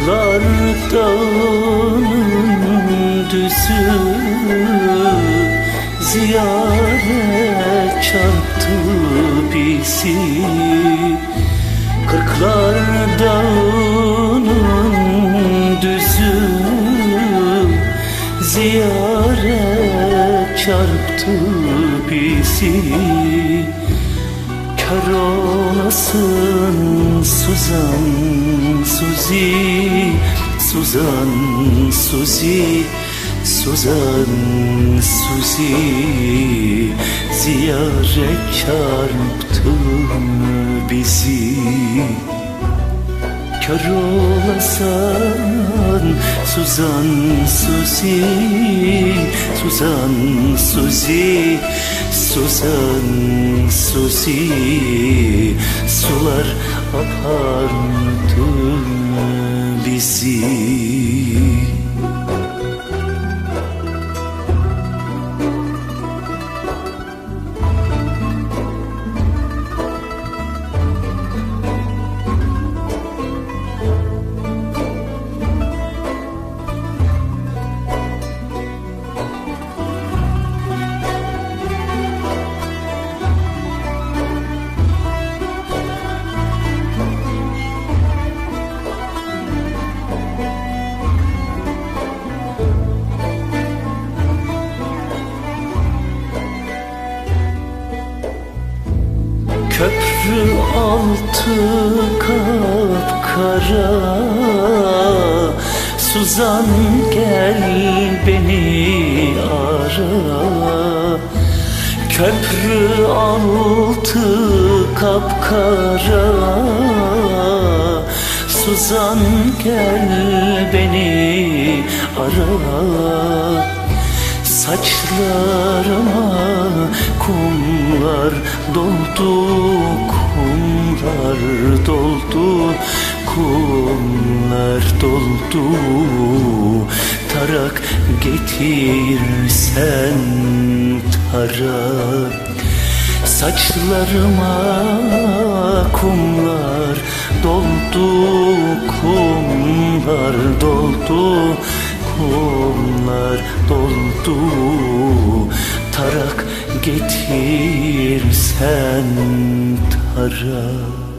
Kırklar dağının düzü Ziyare çarptı bizi. Kırklar dağının düzü Ziyare çarptı bizi. Kör olasın Suzan Suzi Suzan Suzi Suzan Suzi. Ziyaret çarptı bizi? Kör olasan Suzan Suzi Suzan Suzi Suzan Suzi Sular apardı bizi Köprü altı kapkara Suzan gel beni ara. Köprü altı kapkara. Suzan gel beni ara Saçlarıma kumlar doldu Kumlar doldu Kumlar doldu. Tarak getirsen tarak. Saçlarıma kumlar doldu Kumlar doldu Kumlar doldu. Tarak getirsen tarak